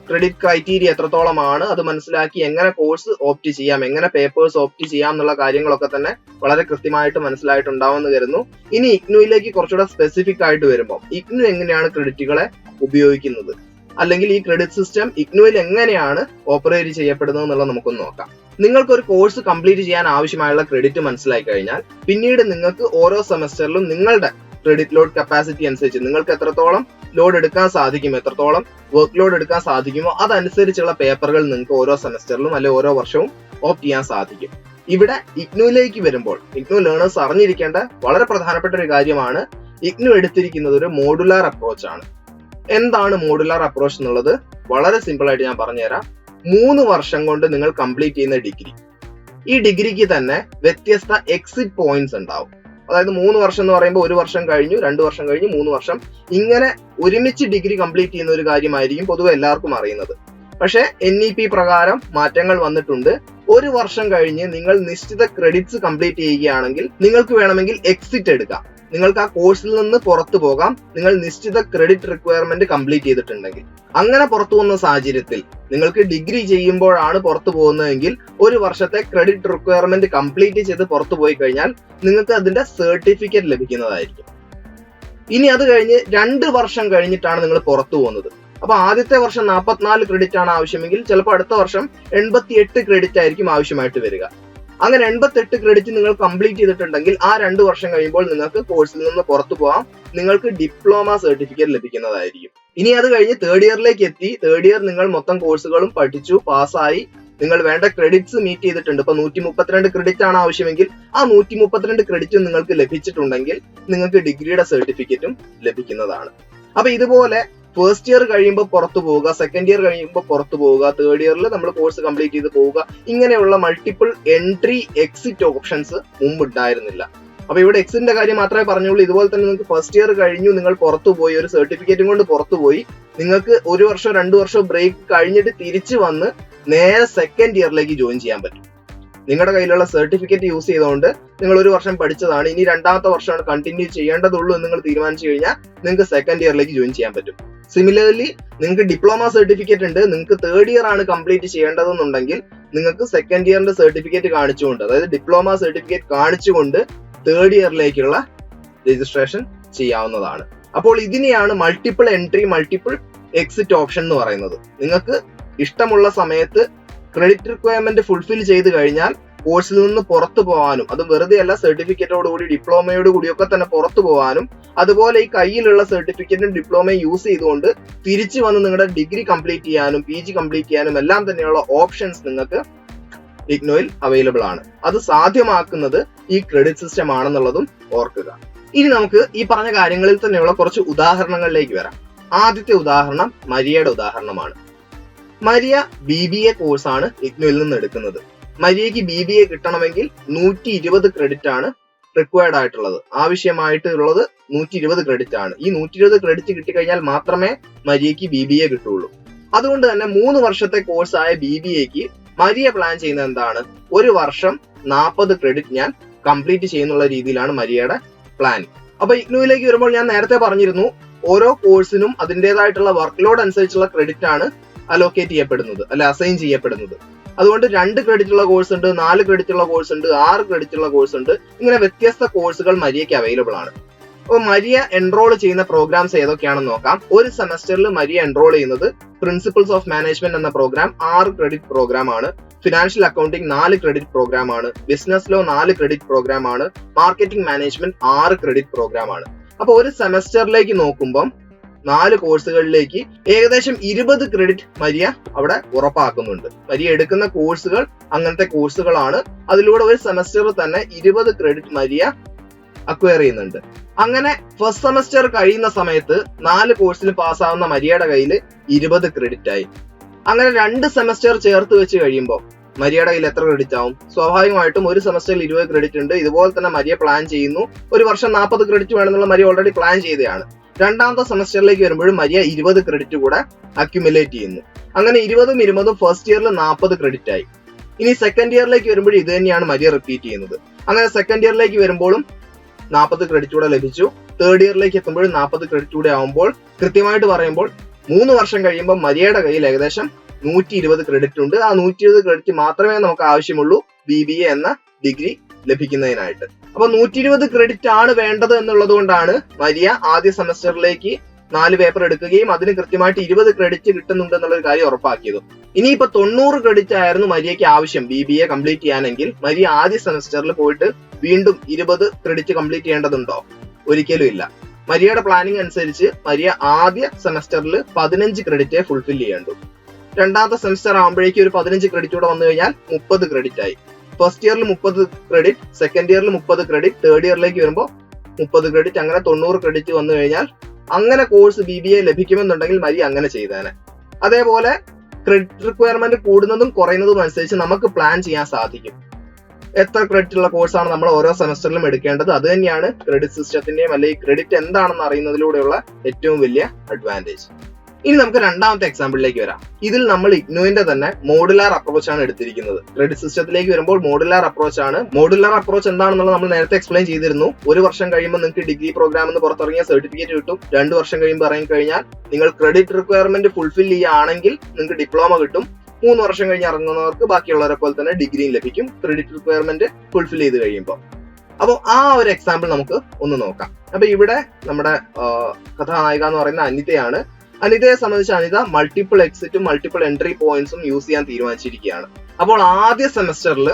ക്രെഡിറ്റ് ക്രൈറ്റീരിയ എത്രത്തോളമാണ്? അത് മനസ്സിലാക്കി എങ്ങനെ കോഴ്സ് ഓപ്റ്റ് ചെയ്യാം? എങ്ങനെ പേപ്പേഴ്സ് ഓപ്റ്റ് ചെയ്യാം എന്നുള്ള കാര്യങ്ങളൊക്കെ തന്നെ വളരെ കൃത്യമായിട്ട് മനസ്സിലായിട്ടുണ്ടാവുമെന്ന് കരുതുന്നു. ഇനി ഇഗ്നുയിലേക്ക് കുറച്ചുകൂടെ സ്പെസിഫിക് ആയിട്ട് വരുമ്പോൾ ഇഗ്നു എങ്ങനെയാണ് ക്രെഡിറ്റുകളെ ഉപയോഗിക്കുന്നത്? അല്ലെങ്കിൽ ഈ ക്രെഡിറ്റ് സിസ്റ്റം ഇഗ്നുവിൽ എങ്ങനെയാണ് ഓപ്പറേറ്റ് ചെയ്യപ്പെടുന്നത് എന്നുള്ളത് നമുക്കൊന്ന് നോക്കാം. നിങ്ങൾക്ക് ഒരു കോഴ്സ് കംപ്ലീറ്റ് ചെയ്യാൻ ആവശ്യമായുള്ള ക്രെഡിറ്റ് മനസ്സിലായി കഴിഞ്ഞാൽ പിന്നീട് നിങ്ങൾക്ക് ഓരോ സെമസ്റ്ററിലും നിങ്ങളുടെ ക്രെഡിറ്റ് ലോഡ് കപ്പാസിറ്റി അനുസരിച്ച് നിങ്ങൾക്ക് എത്രത്തോളം ലോഡ് എടുക്കാൻ സാധിക്കും എത്രത്തോളം വർക്ക് ലോഡ് എടുക്കാൻ സാധിക്കുമോ അതനുസരിച്ചുള്ള പേപ്പറുകൾ നിങ്ങൾക്ക് ഓരോ സെമസ്റ്ററിലും അല്ലെങ്കിൽ ഓരോ വർഷവും ഓപ്റ്റ് ചെയ്യാൻ സാധിക്കും. ഇവിടെ ഇഗ്നുവിലേക്ക് വരുമ്പോൾ ഇഗ്നു ലേണേഴ്സ് അറിഞ്ഞിരിക്കേണ്ട വളരെ പ്രധാനപ്പെട്ട ഒരു കാര്യമാണ് ഇഗ്നു എടുത്തിരിക്കുന്നത് ഒരു മോഡുലാർ അപ്രോച്ച് ആണ്. എന്താണ് മോഡുലാർ അപ്രോച്ച് എന്നുള്ളത്? വളരെ സിമ്പിൾ ആയിട്ട് ഞാൻ പറഞ്ഞുതരാം. മൂന്ന് വർഷം കൊണ്ട് നിങ്ങൾ കംപ്ലീറ്റ് ചെയ്യുന്ന ഡിഗ്രി ഈ ഡിഗ്രിക്ക് തന്നെ വ്യത്യസ്ത എക്സിറ്റ് പോയിന്റ്സ് ഉണ്ടാവും. അതായത് മൂന്ന് വർഷം എന്ന് പറയുമ്പോൾ ഒരു വർഷം കഴിഞ്ഞു രണ്ട് വർഷം കഴിഞ്ഞു മൂന്ന് വർഷം. ഇങ്ങനെ ഒരുമിച്ച് ഡിഗ്രി കംപ്ലീറ്റ് ചെയ്യുന്ന ഒരു കാര്യമായിരിക്കും പൊതുവെ എല്ലാവർക്കും അറിയുന്നത്. പക്ഷെ എൻ ഇ പി പ്രകാരം മാറ്റങ്ങൾ വന്നിട്ടുണ്ട്. ഒരു വർഷം കഴിഞ്ഞ് നിങ്ങൾ നിശ്ചിത ക്രെഡിറ്റ്സ് കംപ്ലീറ്റ് ചെയ്യുകയാണെങ്കിൽ നിങ്ങൾക്ക് വേണമെങ്കിൽ എക്സിറ്റ് എടുക്കാം. നിങ്ങൾക്ക് ആ കോഴ്സിൽ നിന്ന് പുറത്തു പോകാം. നിങ്ങൾ നിശ്ചിത ക്രെഡിറ്റ് റിക്വയർമെന്റ് കംപ്ലീറ്റ് ചെയ്തിട്ടുണ്ടെങ്കിൽ. അങ്ങനെ പുറത്തു പോകുന്ന സാഹചര്യത്തിൽ നിങ്ങൾക്ക് ഡിഗ്രി ചെയ്യുമ്പോഴാണ് പുറത്തു പോകുന്നതെങ്കിൽ ഒരു വർഷത്തെ ക്രെഡിറ്റ് റിക്വയർമെന്റ് കംപ്ലീറ്റ് ചെയ്ത് പുറത്തു പോയി കഴിഞ്ഞാൽ നിങ്ങൾക്ക് അതിന്റെ സർട്ടിഫിക്കറ്റ് ലഭിക്കുന്നതായിരിക്കും. ഇനി അത് കഴിഞ്ഞ് രണ്ട് വർഷം കഴിഞ്ഞിട്ടാണ് നിങ്ങൾ പുറത്തു പോകുന്നത്. അപ്പൊ ആദ്യത്തെ വർഷം നാൽപ്പത്തിനാല് ക്രെഡിറ്റ് ആണ് ആവശ്യമെങ്കിൽ ചിലപ്പോൾ അടുത്ത വർഷം എൺപത്തി എട്ട് ക്രെഡിറ്റ് ആയിരിക്കും ആവശ്യമായിട്ട് വരിക. അങ്ങനെ എൺപത്തെട്ട് ക്രെഡിറ്റ് നിങ്ങൾ കംപ്ലീറ്റ് ചെയ്തിട്ടുണ്ടെങ്കിൽ ആ രണ്ട് വർഷം കഴിയുമ്പോൾ നിങ്ങൾക്ക് കോഴ്സിൽ നിന്ന് പുറത്തു പോകാം നിങ്ങൾക്ക് ഡിപ്ലോമ സർട്ടിഫിക്കറ്റ് ലഭിക്കുന്നതായിരിക്കും. ഇനി അത് കഴിഞ്ഞ് തേർഡ് ഇയറിലേക്ക് എത്തി. തേർഡ് ഇയർ നിങ്ങൾ മൊത്തം കോഴ്സുകളും പഠിച്ചു പാസ്സായി. നിങ്ങൾ വേണ്ട ക്രെഡിറ്റ്സ് മീറ്റ് ചെയ്തിട്ടുണ്ട്. ഇപ്പൊ നൂറ്റി മുപ്പത്തിരണ്ട് ക്രെഡിറ്റ് ആണ് ആവശ്യമെങ്കിൽ ആ നൂറ്റി മുപ്പത്തിരണ്ട് ക്രെഡിറ്റും നിങ്ങൾക്ക് ലഭിച്ചിട്ടുണ്ടെങ്കിൽ നിങ്ങൾക്ക് ഡിഗ്രിയുടെ സർട്ടിഫിക്കറ്റും ലഭിക്കുന്നതാണ്. അപ്പൊ ഇതുപോലെ ഫസ്റ്റ് ഇയർ കഴിയുമ്പോൾ പുറത്തു പോവുക സെക്കൻഡ് ഇയർ കഴിയുമ്പോൾ പുറത്തു പോവുക തേർഡ് ഇയറിൽ നമ്മൾ കോഴ്സ് കംപ്ലീറ്റ് ചെയ്ത് പോവുക ഇങ്ങനെയുള്ള മൾട്ടിപ്പിൾ എൻട്രി എക്സിറ്റ് ഓപ്ഷൻസ് മുമ്പ് ഉണ്ടായിരുന്നില്ല അപ്പൊ ഇവിടെ എക്സിന്റെ കാര്യം മാത്രമേ പറഞ്ഞുള്ളൂ. ഇതുപോലെ തന്നെ നിങ്ങൾക്ക് ഫസ്റ്റ് ഇയർ കഴിഞ്ഞു നിങ്ങൾ പുറത്തു പോയി ഒരു സർട്ടിഫിക്കറ്റും കൊണ്ട് പുറത്തു പോയി നിങ്ങൾക്ക് ഒരു വർഷം രണ്ടു വർഷം ബ്രേക്ക് കഴിഞ്ഞിട്ട് തിരിച്ചു വന്ന് നേരെ സെക്കൻഡ് ഇയറിലേക്ക് ജോയിൻ ചെയ്യാൻ പറ്റും. നിങ്ങളുടെ കയ്യിലുള്ള സർട്ടിഫിക്കറ്റ് യൂസ് ചെയ്തുകൊണ്ട് നിങ്ങൾ ഒരു വർഷം പഠിച്ചതാണ്. ഇനി രണ്ടാമത്തെ വർഷമാണ് കണ്ടിന്യൂ ചെയ്യേണ്ടതുള്ളൂ എന്ന് നിങ്ങൾ തീരുമാനിച്ചു കഴിഞ്ഞാൽ നിങ്ങൾക്ക് സെക്കൻഡ് ഇയറിലേക്ക് ജോയിൻ ചെയ്യാൻ പറ്റും. സിമിലർലി നിങ്ങൾക്ക് ഡിപ്ലോമ സർട്ടിഫിക്കറ്റ് ഉണ്ട്. നിങ്ങൾക്ക് തേർഡ് ഇയർ ആണ് കംപ്ലീറ്റ് ചെയ്യേണ്ടതെന്നുണ്ടെങ്കിൽ നിങ്ങൾക്ക് സെക്കൻഡ് ഇയറിന്റെ സർട്ടിഫിക്കറ്റ് കാണിച്ചുകൊണ്ട് അതായത് ഡിപ്ലോമ സർട്ടിഫിക്കറ്റ് കാണിച്ചുകൊണ്ട് തേർഡ് ഇയറിലേക്കുള്ള രജിസ്ട്രേഷൻ ചെയ്യാവുന്നതാണ്. അപ്പോൾ ഇതിനെയാണ് multiple entry multiple exit option എന്ന് പറയുന്നത്. നിങ്ങൾക്ക് ഇഷ്ടമുള്ള സമയത്ത് ക്രെഡിറ്റ് റിക്വയർമെന്റ് ഫുൾഫിൽ ചെയ്ത് കഴിഞ്ഞാൽ കോഴ്സിൽ നിന്ന് പുറത്തു പോകാനും അത് വെറുതെ അല്ല സർട്ടിഫിക്കറ്റോട് കൂടി ഡിപ്ലോമയോട് കൂടിയൊക്കെ തന്നെ പുറത്തു പോകാനും അതുപോലെ ഈ കയ്യിലുള്ള സർട്ടിഫിക്കറ്റും ഡിപ്ലോമയും യൂസ് ചെയ്തുകൊണ്ട് തിരിച്ചു വന്ന് നിങ്ങളുടെ ഡിഗ്രി കംപ്ലീറ്റ് ചെയ്യാനും പി ജി കംപ്ലീറ്റ് ചെയ്യാനും എല്ലാം തന്നെയുള്ള ഓപ്ഷൻസ് നിങ്ങൾക്ക് ഇഗ്നോയിൽ അവൈലബിൾ ആണ്. അത് സാധ്യമാക്കുന്നത് ഈ ക്രെഡിറ്റ് സിസ്റ്റം ആണെന്നുള്ളതും ഓർക്കുക. ഇനി നമുക്ക് ഈ പറഞ്ഞ കാര്യങ്ങളിൽ തന്നെയുള്ള കുറച്ച് ഉദാഹരണങ്ങളിലേക്ക് വരാം. ആദ്യത്തെ ഉദാഹരണം മരിയയുടെ ഉദാഹരണമാണ്. മരിയ ബി ബി എ കോഴ്സാണ് ഇഗ്നോയിൽ നിന്ന് എടുക്കുന്നത്. മരിയയ്ക്ക് ബി ബി എ കിട്ടണമെങ്കിൽ നൂറ്റി ഇരുപത് ക്രെഡിറ്റ് ആണ് റിക്വയർഡ് ആയിട്ടുള്ളത്. ആവശ്യമായിട്ടുള്ളത് നൂറ്റി ഇരുപത് ക്രെഡിറ്റ് ആണ്. ഈ നൂറ്റി ഇരുപത് ക്രെഡിറ്റ് കിട്ടിക്കഴിഞ്ഞാൽ മാത്രമേ മരിയയ്ക്ക് ബി ബി എ കിട്ടുള്ളൂ. അതുകൊണ്ട് തന്നെ മൂന്ന് വർഷത്തെ കോഴ്സായ ബി ബി എക്ക് മരിയ പ്ലാൻ ചെയ്യുന്നത് എന്താണ്? ഒരു വർഷം നാൽപ്പത് ക്രെഡിറ്റ് ഞാൻ കംപ്ലീറ്റ് ചെയ്യുന്നുള്ള രീതിയിലാണ് മരിയയുടെ പ്ലാൻ അപ്പൊ ഇഗ്നോയിലേക്ക് വരുമ്പോൾ ഞാൻ നേരത്തെ പറഞ്ഞിരുന്നു ഓരോ കോഴ്സിനും അതിന്റെതായിട്ടുള്ള വർക്ക് ലോഡ് അനുസരിച്ചുള്ള ക്രെഡിറ്റ് ആണ് അലോക്കേറ്റ് ചെയ്യപ്പെടുന്നത് അല്ല അസൈൻ ചെയ്യപ്പെടുന്നത്. അതുകൊണ്ട് രണ്ട് ക്രെഡിറ്റ് ഉള്ള കോഴ്സ് ഉണ്ട് നാല് ക്രെഡിറ്റ് ഉള്ള കോഴ്സ് ഉണ്ട് ആറ് ക്രെഡിറ്റ് ഉള്ള കോഴ്സ് ഉണ്ട് ഇങ്ങനെ വ്യത്യസ്ത കോഴ്സുകൾ മരിയയ്ക്ക് അവൈലബിൾ ആണ്. അപ്പോൾ മരിയ എൻറോൾ ചെയ്യുന്ന പ്രോഗ്രാംസ് ഏതൊക്കെയാണെന്ന് നോക്കാം. ഒരു സെമസ്റ്ററിൽ മരിയ എൻറോൾ ചെയ്യുന്നത് പ്രിൻസിപ്പിൾസ് ഓഫ് മാനേജ്മെന്റ് എന്ന പ്രോഗ്രാം ആറ് ക്രെഡിറ്റ് പ്രോഗ്രാം ആണ്. ഫിനാൻഷ്യൽ അക്കൗണ്ടിംഗ് നാല് ക്രെഡിറ്റ് പ്രോഗ്രാം ആണ്. ബിസിനസ് ലോ നാല് ക്രെഡിറ്റ് പ്രോഗ്രാം ആണ്. മാർക്കറ്റിംഗ് മാനേജ്മെന്റ് ആറ് ക്രെഡിറ്റ് പ്രോഗ്രാം ആണ്. അപ്പോൾ ഒരു സെമസ്റ്ററിലേക്ക് നോക്കുമ്പോൾ നാല് കോഴ്സുകളിലേക്ക് ഏകദേശം ഇരുപത് ക്രെഡിറ്റ് മരിയ അവിടെ ഉറപ്പാക്കുന്നുണ്ട്. മരിയ എടുക്കുന്ന കോഴ്സുകൾ അങ്ങനത്തെ കോഴ്സുകളാണ്. അതിലൂടെ ഒരു സെമസ്റ്ററിൽ തന്നെ ഇരുപത് ക്രെഡിറ്റ് മരിയ അക്വയർ ചെയ്യുന്നുണ്ട്. അങ്ങനെ ഫസ്റ്റ് സെമസ്റ്റർ കഴിയുന്ന സമയത്ത് നാല് കോഴ്സിൽ പാസ്സാവുന്ന മരിയയുടെ കയ്യിൽ ഇരുപത് ക്രെഡിറ്റ് ആയി. അങ്ങനെ രണ്ട് സെമസ്റ്റർ ചേർത്ത് വെച്ച് കഴിയുമ്പോൾ മരിയയുടെ കയ്യിൽ എത്ര ക്രെഡിറ്റ് ആവും? സ്വാഭാവികമായിട്ടും ഒരു സെമസ്റ്ററിൽ ഇരുപത് ക്രെഡിറ്റ് ഉണ്ട്. ഇതുപോലെ തന്നെ മരിയ പ്ലാൻ ചെയ്യുന്നു. ഒരു വർഷം നാൽപ്പത് ക്രെഡിറ്റ് വേണമെന്നുള്ള മരിയ ഓൾറെഡി പ്ലാൻ ചെയ്തതാണ് രണ്ടാമത്തെ സെമസ്റ്ററിലേക്ക് വരുമ്പോഴും മരിയ ഇരുപത് ക്രെഡിറ്റ് കൂടെ അക്യുമുലേറ്റ് ചെയ്യുന്നു. അങ്ങനെ ഇരുപതും ഇരുപതും ഫസ്റ്റ് ഇയറിൽ നാൽപ്പത് ക്രെഡിറ്റ് ആയി. ഇനി സെക്കൻഡ് ഇയറിലേക്ക് വരുമ്പോഴും ഇത് തന്നെയാണ് മരിയ റിപ്പീറ്റ് ചെയ്യുന്നത്. അങ്ങനെ സെക്കൻഡ് ഇയറിലേക്ക് വരുമ്പോഴും നാൽപ്പത് ക്രെഡിറ്റ് കൂടെ ലഭിച്ചു. തേർഡ് ഇയറിലേക്ക് എത്തുമ്പോഴും നാൽപ്പത് ക്രെഡിറ്റ് കൂടെ ആവുമ്പോൾ കൃത്യമായിട്ട് പറയുമ്പോൾ മൂന്ന് വർഷം കഴിയുമ്പോൾ മരിയയുടെ കയ്യിൽ ഏകദേശം നൂറ്റി ഇരുപത് ക്രെഡിറ്റ് ഉണ്ട്. ആ നൂറ്റി ഇരുപത് ക്രെഡിറ്റ് മാത്രമേ നമുക്ക് ആവശ്യമുള്ളൂ. ബി ബി എ എന്ന ഡിഗ്രി ലഭിക്കുന്നതിനായിട്ട്. അപ്പൊ നൂറ്റി ഇരുപത് ക്രെഡിറ്റ് ആണ് വേണ്ടത് എന്നുള്ളത് കൊണ്ടാണ് മരിയ ആദ്യ സെമസ്റ്ററിലേക്ക് നാല് പേപ്പർ എടുക്കുകയും അതിന് കൃത്യമായിട്ട് ഇരുപത് ക്രെഡിറ്റ് കിട്ടുന്നുണ്ട് എന്നുള്ള ഒരു കാര്യം ഉറപ്പാക്കിയത്. ഇനിയിപ്പോ തൊണ്ണൂറ് ക്രെഡിറ്റ് ആയിരുന്നു മരിയയ്ക്ക് ആവശ്യം ബി ബി എ കംപ്ലീറ്റ് ചെയ്യാനെങ്കിൽ മരിയ ആദ്യ സെമസ്റ്ററിൽ പോയിട്ട് വീണ്ടും ഇരുപത് ക്രെഡിറ്റ് കംപ്ലീറ്റ് ചെയ്യേണ്ടതുണ്ടോ? ഒരിക്കലും ഇല്ല. മരിയയുടെ പ്ലാനിങ് അനുസരിച്ച് മരിയ ആദ്യ സെമസ്റ്ററിൽ പതിനഞ്ച് ക്രെഡിറ്റേ ഫുൾഫിൽ ചെയ്യേണ്ടു. രണ്ടാമത്തെ സെമസ്റ്റർ ആകുമ്പോഴേക്കും ഒരു പതിനഞ്ച് ക്രെഡിറ്റ് കൂടെ വന്നു കഴിഞ്ഞാൽ മുപ്പത് ക്രെഡിറ്റ് ആയി. ഫസ്റ്റ് ഇയറിൽ മുപ്പത് ക്രെഡിറ്റ് സെക്കൻഡ് ഇയറിൽ മുപ്പത് ക്രെഡിറ്റ് തേർഡ് ഇയറിലേക്ക് വരുമ്പോൾ മുപ്പത് ക്രെഡിറ്റ് അങ്ങനെ തൊണ്ണൂറ് ക്രെഡിറ്റ് വന്നു കഴിഞ്ഞാൽ അങ്ങനെ കോഴ്സ് ബി ബി എ ലഭിക്കുമെന്നുണ്ടെങ്കിൽ മരി അങ്ങനെ ചെയ്തേനെ. അതേപോലെ ക്രെഡിറ്റ് റിക്വയർമെന്റ് കൂടുന്നതും കുറയുന്നതും അനുസരിച്ച് നമുക്ക് പ്ലാൻ ചെയ്യാൻ സാധിക്കും. എത്ര ക്രെഡിറ്റ് ഉള്ള കോഴ്സാണ് നമ്മൾ ഓരോ സെമസ്റ്ററിലും എടുക്കേണ്ടത്? അത് തന്നെയാണ് ക്രെഡിറ്റ് സിസ്റ്റത്തിന്റെയും അല്ലെങ്കിൽ ക്രെഡിറ്റ് എന്താണെന്ന് അറിയുന്നതിലൂടെയുള്ള ഏറ്റവും വലിയ അഡ്വാന്റേജ് ഇനി നമുക്ക് രണ്ടാമത്തെ എക്സാമ്പിളിലേക്ക് വരാം. ഇതിൽ നമ്മൾ ഇഗ്നോയിന്റെ തന്നെ മോഡുലാർ അപ്രോച്ച് ആണ് എടുത്തിരിക്കുന്നത്. ക്രെഡിറ്റ് സിസ്റ്റത്തിലേക്ക് വരുമ്പോൾ മോഡുലാർ അപ്രോച്ച് ആണ്. മോഡുലാർ അപ്രോച്ച് എന്താണെന്നുള്ളത് നമ്മൾ നേരത്തെ എക്സ്പ്ലെയിൻ ചെയ്തിരുന്നു. ഒരു വർഷം കഴിയുമ്പോൾ നിങ്ങൾക്ക് ഡിഗ്രി പ്രോഗ്രാം എന്ന് പുറത്തിറങ്ങിയ സർട്ടിഫിക്കറ്റ് കിട്ടും. രണ്ട് വർഷം കഴിയുമ്പോൾ ഇറങ്ങി കഴിഞ്ഞാൽ നിങ്ങൾ ക്രെഡിറ്റ് റിക്വയർമെന്റ് ഫുൾഫിൽ ചെയ്യുകയാണെങ്കിൽ നിങ്ങൾക്ക് ഡിപ്ലോമ കിട്ടും. മൂന്ന് വർഷം കഴിഞ്ഞ് ഇറങ്ങുന്നവർക്ക് ബാക്കിയുള്ളവരെ പോലെ തന്നെ ഡിഗ്രിയും ലഭിക്കും. ക്രെഡിറ്റ് റിക്വയർമെന്റ് ഫുൾഫിൽ ചെയ്ത് കഴിയുമ്പോൾ. അപ്പോൾ ആ ഒരു എക്സാമ്പിൾ നമുക്ക് ഒന്ന് നോക്കാം. അപ്പൊ ഇവിടെ നമ്മുടെ കഥാനായിക എന്ന് പറയുന്ന അനിതയാണ് അനിതയെ സംബന്ധിച്ച് അനിത മൾട്ടിപ്പിൾ എക്സിറ്റും മൾട്ടിപ്പിൾ എൻട്രി പോയിന്റ്സും യൂസ് ചെയ്യാൻ തീരുമാനിച്ചിരിക്കുകയാണ്. അപ്പോൾ ആദ്യ സെമസ്റ്ററിൽ